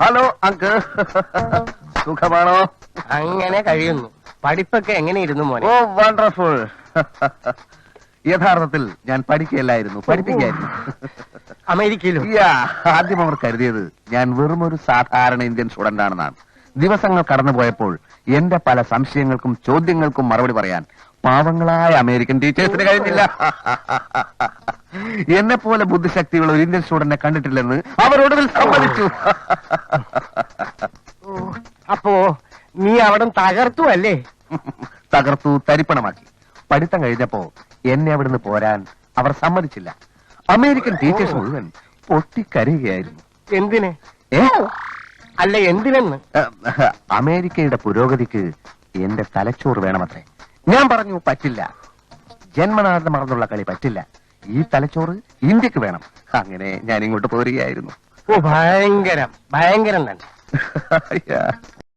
Hello uncle. സുഖമാണോ? അങ്ങനെ കഴിയുന്നു. പഠിപ്പൊക്കെ എങ്ങനെ ഇരുന്നു മോനെ? Oh wonderful. യഥാർത്ഥത്തിൽ ഞാൻ പഠിക്കുകയല്ലായിരുന്നു പഠിപ്പിക്കായിരുന്നു അമേരിക്കയിലും? ആദ്യം അവർ കരുതിയത് ഞാൻ വെറും ഒരു സാധാരണ ഇന്ത്യൻ സ്റ്റുഡന്റ് ആണെന്നാണ് ദിവസങ്ങൾ കടന്നുപോയപ്പോൾ എന്റെ പല സംശയങ്ങൾക്കും ചോദ്യങ്ങൾക്കും മറുപടി പറയാൻ പാവങ്ങളായ അമേരിക്കൻ ടീച്ചേഴ്സിന് കഴിഞ്ഞില്ല. എന്നെ പോലെ ബുദ്ധിശക്തിയുള്ള ഒരു ഇന്ത്യൻ സ്റ്റുഡന്റിനെ കണ്ടിട്ടില്ലെന്ന് അവരോട് സമ്മതിച്ചു. അപ്പോ നീ അവിടെ തകർത്തു അല്ലേ? തകർത്തു തരിപ്പണമാക്കി. പഠിത്തം കഴിഞ്ഞപ്പോ എന്നെ അവിടുന്ന് പോരാൻ അവർ സമ്മതിച്ചില്ല. അമേരിക്കൻ ടീച്ചേഴ്സ് മുഴുവൻ പൊട്ടിക്കരയുകയായിരുന്നു. എന്തിന്? ഏ? അല്ല എന്തിനെന്ന്? അമേരിക്കയുടെ പുരോഗതിക്ക് എന്റെ തലച്ചോറ് വേണമത്രേ. ഞാൻ പറഞ്ഞു പറ്റില്ല. ജന്മനാഥം മറന്നുള്ള കളി പറ്റില്ല. ഈ തലച്ചോറ് ഇന്ത്യയ്ക്ക് വേണം. അങ്ങനെ ഞാൻ ഇങ്ങോട്ട് പോരുകയായിരുന്നു. ഓ ഭയങ്കരം. ഭയങ്കരം തന്നെ.